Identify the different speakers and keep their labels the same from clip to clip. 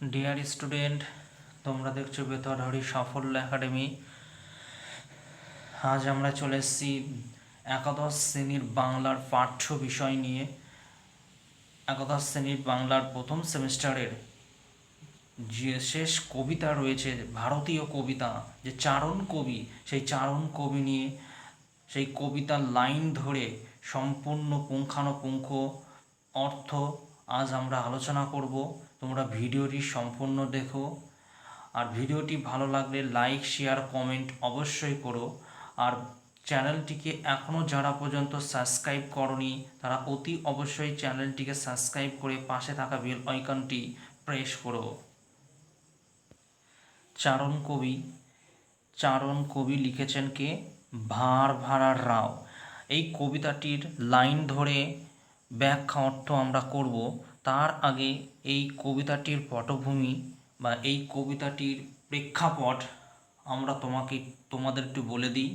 Speaker 1: Dear student তোমরা দেখছ বেতরহরি সাফল্য একাডেমি। আজ আমরা চলে এসেছি একাদশ শ্রেণির বাংলার পাঠ্য বিষয় নিয়ে। একাদশ শ্রেণির বাংলার প্রথম সেমিস্টারের যে শেষ কবিতা রয়েছে, ভারতীয় কবিতা, যে চারণ কবি, সেই চারণ কবি নিয়ে সেই কবিতার লাইন ধরে সম্পূর্ণ পুঙ্খানুপুঙ্খ অর্থ আজ আমরা আলোচনা করব। তোমরা ভিডিওটি সম্পূর্ণ দেখো। আর ভিডিওটি ভালো লাগলে লাইক, শেয়ার, কমেন্ট অবশ্যই করো। আর চ্যানেলটিকে এখনও যারা পর্যন্ত সাবস্ক্রাইব করনি, তারা অতি অবশ্যই চ্যানেলটিকে সাবস্ক্রাইব করে পাশে থাকা বেল আইকনটি প্রেস করো। চারণ কবি চারণ কবি লিখেছেন কে? ভার ভাড়ার রাও। এই কবিতাটির লাইন ধরে ব্যাখ্যা অর্থ আমরা করব তার আগে এই কবিতাটির পটভূমি বা এই কবিতাটির প্রেক্ষাপট আমরা তোমাকে, তোমাদের একটু বলে দিই।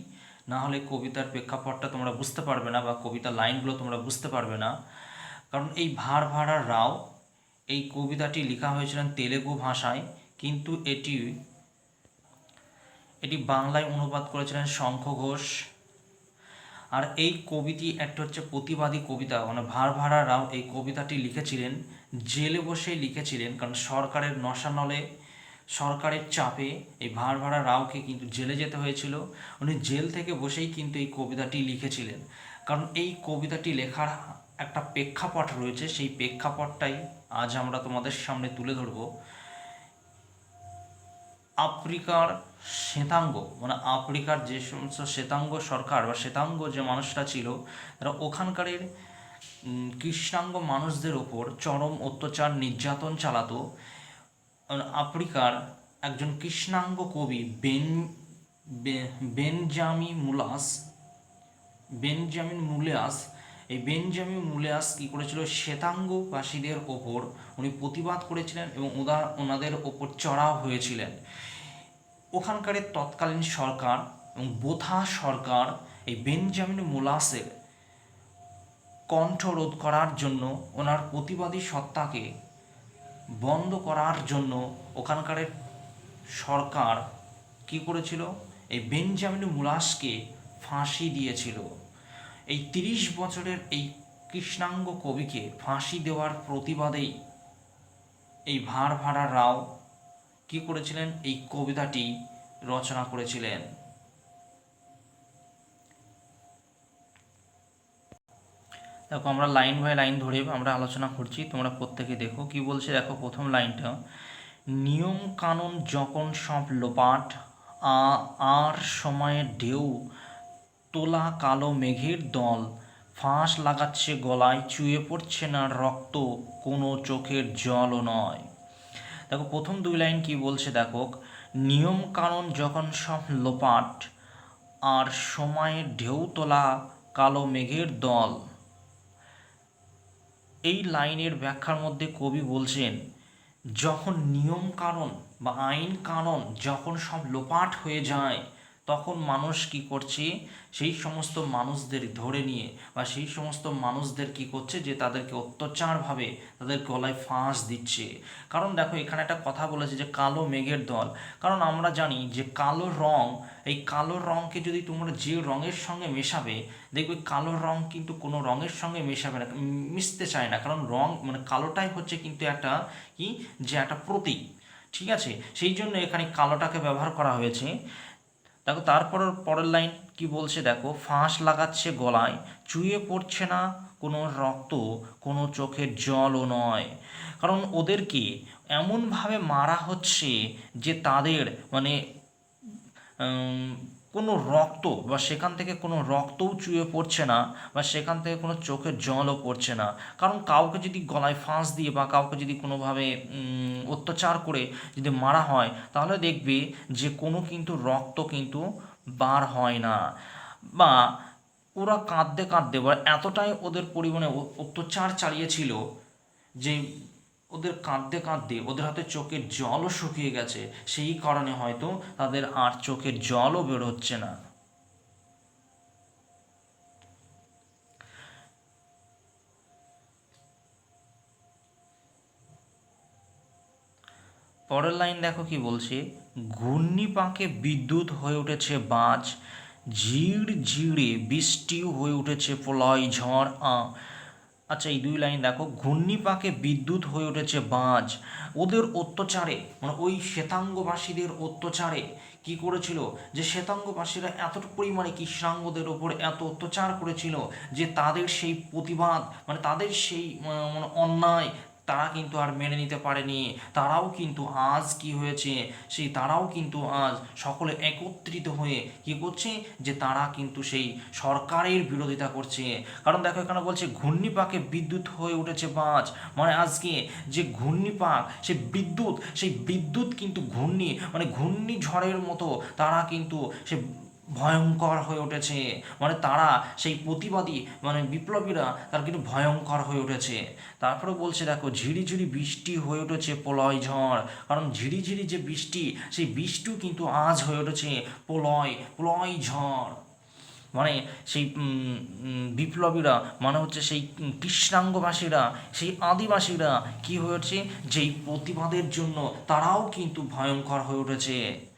Speaker 1: না হলে কবিতার প্রেক্ষাপটটা তোমরা বুঝতে পারবে না বা কবিতার লাইনগুলো তোমরা বুঝতে পারবে না। কারণ এই ভার ভাড়ার রাও এই কবিতাটি লেখা হয়েছিলেন তেলেগু ভাষায়, কিন্তু এটি এটি বাংলায় অনুবাদ করেছিলেন শঙ্খ ঘোষ আর এই কবিটি একটা হচ্ছে প্রতিবাদী কবিতা। মানে ভার ভাড়া রাও এই কবিতাটি লিখেছিলেন, জেলে বসেই লিখেছিলেন, কারণ সরকারের নশানলে, সরকারের চাপে এই ভার ভাড়া রাওকে কিন্তু জেলে যেতে হয়েছিল। উনি জেল থেকে বসেই কিন্তু এই কবিতাটি লিখেছিলেন। কারণ এই কবিতাটি লেখার একটা প্রেক্ষাপট রয়েছে, সেই প্রেক্ষাপটটাই আজ আমরা তোমাদের সামনে তুলে ধরবো। আফ্রিকার শ্বেতাঙ্গ মানে আফ্রিকার যে সমস্ত শ্বেতাঙ্গ সরকার বা শ্বেতাঙ্গ যে মানুষরা ছিল, তারা ওখানকারের কৃষ্ণাঙ্গ মানুষদের ওপর চরম অত্যাচার, নির্যাতন চালাতো। আফ্রিকার একজন কৃষ্ণাঙ্গ কবি বেন বেনজামি মুলাস, বেনজামিন মুলিয়াস এই বেঞ্জামিন মুলিয়াস কী করেছিল? শ্বেতাঙ্গবাসীদের ওপর উনি প্রতিবাদ করেছিলেন এবং ওদা, ওনাদের ওপর চড়াও হয়েছিলেন। ওখানকার তৎকালীন সরকার এবং বোথা সরকার এই বেঞ্জামিন মুলাসের কণ্ঠ রোধ করার জন্য, ওনার প্রতিবাদী সত্তাকে বন্ধ করার জন্য ওখানকার সরকার কি করেছিল? এই বেঞ্জামিন মুলাসকে ফাঁসি দিয়েছিল। এই তিরিশ বছরের এই কৃষ্ণাঙ্গ কবিকে ফাঁসি দেওয়ার প্রতিবাদেই এই ভার ভাড়া রাও কি করেছিলেন? এই কবিতাটি রচনা করেছিলেন। দেখো, আমরা লাইন বাই লাইন ধরে আমরা আলোচনা করছি, তোমরা প্রত্যেকে দেখো। কি বলছে? দেখো, প্রথম লাইনটা। নিয়ম কানুন যখন সব লোপাট আর সময়ে ঢেউ তোলা কালো মেঘের দল। ফাঁস লাগাচ্ছে গলায়, চুয়ে পড়ছে না রক্ত, কোনো চোখের জলও নয়। দেখো, প্রথম দুই লাইন কি বলছে দেখো, নিয়ম কানুন যখন সব লোপাট, আর সময়ে ঢেউ তোলা কালো মেঘের দল। এই লাইনের ব্যাখ্যার মধ্যে কবি বলছেন, যখন নিয়ম কানুন বা আইন কানুন যখন সব লোপাট হয়ে যায় তখন মানুষ কি করছে? সেই সমস্ত মানুষদের ধরে নিয়ে বা সেই সমস্ত মানুষদের কি করছে যে তাদেরকে অত্যাচারভাবে তাদের গলায় ফাঁস দিচ্ছে। কারণ দেখো, এখানে একটা কথা বলেছে যে কালো মেঘের দল। কারণ আমরা জানি যে কালো রং, এই কালো রংকে যদি তোমরা যে রঙের সঙ্গে মেশাবে, দেখবে কালো রং কিন্তু কোনো রঙের সঙ্গে মেশাবে না মিশতে চায় না। কারণ রং মানে কালোটাই হচ্ছে কিন্তু একটা কি? যে একটা প্রতীক। ঠিক আছে? সেই জন্য এখানে কালোটাকে ব্যবহার করা হয়েছে। দেখো তারপর পরের লাইন কি বলছে? দেখো, ফাঁস লাগাচ্ছে গলায় চুয়ে পড়ছে না কোনো রক্ত, কোনো চোখের জলও নয়। কারণ ওদেরকে এমনভাবে মারা হচ্ছে যে তাদের মানে কোনো রক্ত বা সেখান থেকে কোনো রক্তও চুয়ে পড়ছে না বা সেখান থেকে কোনো চোখের জলও পড়ছে না। কারণ কাউকে যদি গলায় ফাঁস দিয়ে বা কাউকে যদি কোনোভাবে অত্যাচার করে যদি মারা হয়, তাহলে দেখবে যে কোনো কিন্তু রক্ত কিন্তু বার হয় না। বা ওরা কাঁদতে কাঁদতে বা এতটাই ওদের পরিমাণে অত্যাচার চালিয়েছিল যে ওদের কাঁদতে কাঁদতে ওদের হাতে চোখের জলও শুকিয়ে গেছে। সেই কারণে হয়তো তাদের আর চোখের জলও বেরোচ্ছে না। পরের লাইন দেখো কি বলছে, ঘূর্ণিপাকে বিদ্যুৎ হয়ে উঠেছে বাজ ঝিড় ঝিড়ে বৃষ্টিও হয়ে উঠেছে প্রলয় ঝড় আ। আচ্ছা এই দুই লাইন দেখো। ঘূর্ণিপাকে বিদ্যুৎ হয়ে উঠেছে বাঁজ ওদের অত্যাচারে মানে ওই শ্বেতাঙ্গবাসীদের অত্যাচারে কি করেছিল? যে শ্বেতাঙ্গবাসীরা এত পরিমাণে কৃষ্ণাঙ্গদের ওপর এত অত্যাচার করেছিল যে তাদের সেই প্রতিবাদ মানে তাদের সেই মানে অন্যায় তারা কিন্তু আর মেনে নিতে পারেনি। তারাও কিন্তু আজ কি হয়েছে? সেই তারাও কিন্তু আজ সকলে একত্রিত হয়ে কি করছে? যে তারা কিন্তু সেই সরকারের বিরোধিতা করছে। কারণ দেখো এখানে বলছে, ঘূর্ণিপাকে বিদ্যুৎ হয়ে উঠেছে বাজ মানে আজকে যে ঘূর্ণিপাক সে বিদ্যুৎ, সেই বিদ্যুৎ কিন্তু ঘূর্ণি মানে ঘূর্ণিঝড়ের মতো তারা কিন্তু সে ভয়ঙ্কর হয়ে উঠেছে। মানে তারা, সেই প্রতিবাদী মানে বিপ্লবীরা তার কিন্তু ভয়ঙ্কর হয়ে উঠেছে। তারপরে বলছে, দেখো ঝিরিঝিরি বৃষ্টি হয়ে উঠেছে প্রলয় ঝড়। কারণ ঝিরিঝিরি যে বৃষ্টি, সেই বৃষ্টিও কিন্তু আজ হয়ে উঠেছে প্রলয় প্রলয় ঝড়। মানে সেই বিপ্লবীরা মানে হচ্ছে সেই কৃষ্ণাঙ্গবাসীরা, সেই আদিবাসীরা কি হয়েছে যেই প্রতিবাদের জন্য তারাও কিন্তু ভয়ঙ্কর হয়ে উঠেছে।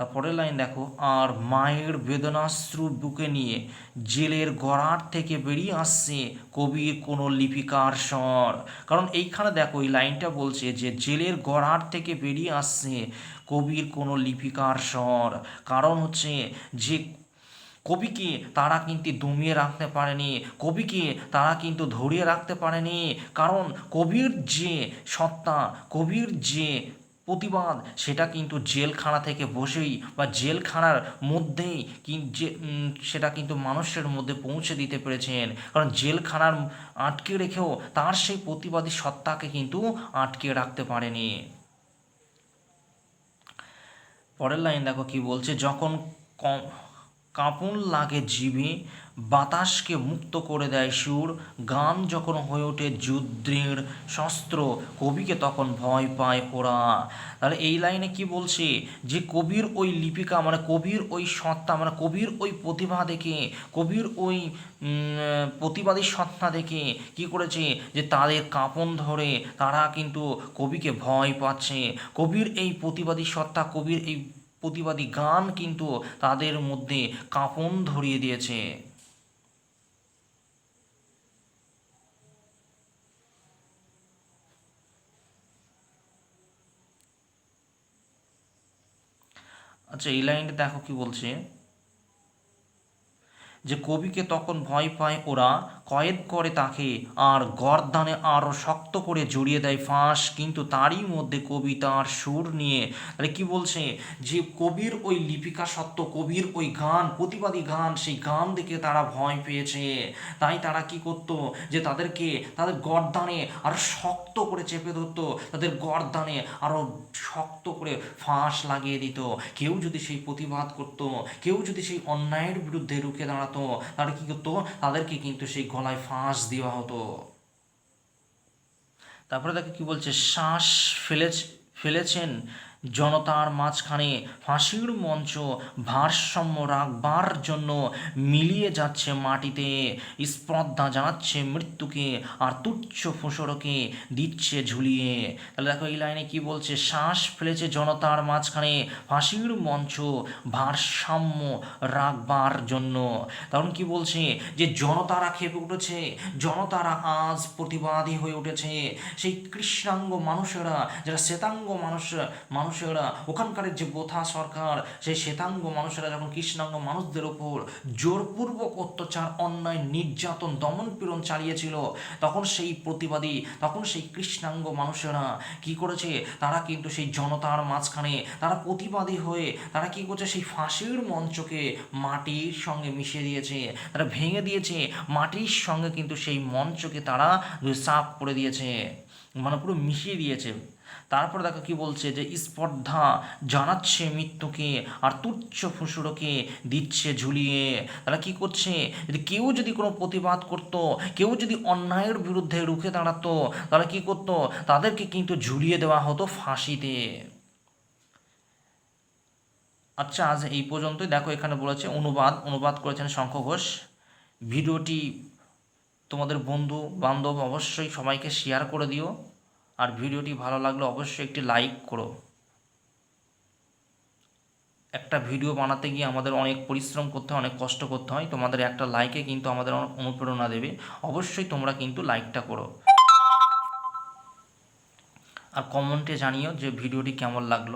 Speaker 1: তারপরের লাইন দেখো, আর মায়ের বেদনাশ্রু বুকে নিয়ে জেলের গড়ার থেকে বেরিয়ে আসছে কবির কোনো লিপিকার স্বর। কারণ এইখানে দেখো, এই লাইনটা বলছে যে জেলের গড়ার থেকে বেরিয়ে আসছে কবির কোনো লিপিকার স্বর। কারণ হচ্ছে যে কবিকে তারা কিন্তু দমিয়ে রাখতে পারেনি, কবিকে তারা কিন্তু ধরিয়ে রাখতে পারেনি। কারণ কবির যে সত্তা, কবির যে প্রতিবাদ, সেটা কিন্তু জেলখানা থেকে বসেই বা জেলখানার মধ্যেই কি- যে সেটা কিন্তু মানুষের মধ্যে পৌঁছে দিতে পেরেছেন। কারণ জেলখানার আটকে রেখেও তার সেই প্রতিবাদী সত্তাকে কিন্তু আটকে রাখতে পারেনি। পরের লাইন দেখো কি বলছে, যখন ক- কাঁপন লাগে জীবে বাতাসকে মুক্ত করে দেয় সুর, গান যখন হয়ে ওঠে যুদ্ধের শস্ত্র, কবিকে তখন ভয় পায় ওরা। তাহলে এই লাইনে কি বলছে? যে কবির ওই লিপিকা মানে কবির ওই সত্তা মানে কবির ওই প্রতিভা দেখে, কবির ওই প্রতিবাদী সত্তা দেখে কি করেছে? যে তাদের কাঁপন ধরে তারা কিন্তু কবিকে ভয় পাচ্ছে। কবির এই প্রতিবাদী সত্তা, কবির এই প্রতিবাদী গান কিন্তু তাদের মধ্যে কাঁপন ধরিয়ে দিয়েছে। আচ্ছা এই লাইনটা দেখো কি বলছে। যে কবিকে তখন ভয় পায় ওরা, কয়েদ করে তাকে আর গর্দানে আরও শক্ত করে জড়িয়ে দেয় ফাঁস, কিন্তু তারই মধ্যে কবি তার সুর নিয়ে তাহলে কি বলছে? যে কবির ওই লিপিকা সত্য, কবির ওই গান, প্রতিবাদী গান, সেই গান দেখে তারা ভয় পেয়েছে। তাই তারা কি করতো? যে তাদেরকে, তাদের গর্দানে আরও শক্ত করে চেপে ধরতো, তাদের গর্দানে আরও শক্ত করে ফাঁস লাগিয়ে দিত। কেউ যদি সেই প্রতিবাদ করতো, কেউ যদি সেই অন্যায়ের বিরুদ্ধে রুখে দাঁড়াতো তারা কি করতো? তাদেরকে কিন্তু সেই গলায় ফাঁস দেওয়া হতো। তারপরে তাকে কি বলছে? শ্বাস ফেলেছে, ফেলেছেন জনতার মাঝখানে ফাঁসির মঞ্চ ভারসাম্য রাখবার জন্য মিলিয়ে যাচ্ছে মাটিতে। স্পর্ধা জানাচ্ছে মৃত্যুকে আর তুচ্ছ ফুসরকে দিচ্ছে ঝুলিয়ে। তাহলে দেখো এই লাইনে কি বলছে? শ্বাস ফেলেছে জনতার মাঝখানে ফাঁসির মঞ্চ ভারসাম্য রাখবার জন্য। তখন কি বলছে? যে জনতারা খেপে উঠেছে, জনতারা আজ প্রতিবাদী হয়ে উঠেছে। সেই কৃষ্ণাঙ্গ মানুষেরা, যারা শ্বেতাঙ্গ মানুষ মানুষেরা ওখানকার যে বোথা সরকার, সেই শ্বেতাঙ্গ মানুষেরা যখন কৃষ্ণাঙ্গ মানুষদের ওপর জোরপূর্বক অত্যাচার, অন্যায়, নির্যাতন দমন পীড়ন চালিয়েছিল, তখন সেই প্রতিবাদী, তখন সেই কৃষ্ণাঙ্গ মানুষেরা কি করেছে? তারা কিন্তু সেই জনতার মাঝখানে, তারা প্রতিবাদী হয়ে, তারা কি করছে? সেই ফাঁসির মঞ্চকে মাটির সঙ্গে মিশিয়ে দিয়েছে। তারা ভেঙে দিয়েছে। মাটির সঙ্গে কিন্তু সেই মঞ্চকে তারা সাফ করে দিয়েছে। মানে পুরো মিশিয়ে দিয়েছে। তারপর দেখো কি বলছে যে, স্পর্ধা জানাচ্ছে মৃত্যুকে আর তুচ্ছ ফুসুরকে দিচ্ছে ঝুলিয়ে। তারা কি করছে? যদি কেউ যদি কোনো প্রতিবাদ করত, কেউ যদি অন্যায়ের বিরুদ্ধে রুখে দাঁড়াতো, তাহলে কি করতো? তাদেরকে কিন্তু ঝুলিয়ে দেওয়া হতো ফাঁসিতে। আচ্ছা আজ এই পর্যন্তই। দেখো, এখানে বলেছে, অনুবাদ অনুবাদ করেছেন শঙ্খ ঘোষ ভিডিওটি তোমাদের বন্ধু বান্ধব অবশ্যই সবাইকে শেয়ার করে দিও। আর ভিডিওটি ভালো লাগলে অবশ্যই একটি লাইক করো। একটা ভিডিও বানাতে গিয়ে আমাদের অনেক পরিশ্রম করতে হয়, অনেক কষ্ট করতে হয়। তোমাদের একটা লাইকে কিন্তু আমাদের অনুপ্রেরণা দেবে। অবশ্যই তোমরা কিন্তু লাইকটা করো। আর কমেন্টে জানিও যে ভিডিওটি কেমন লাগল।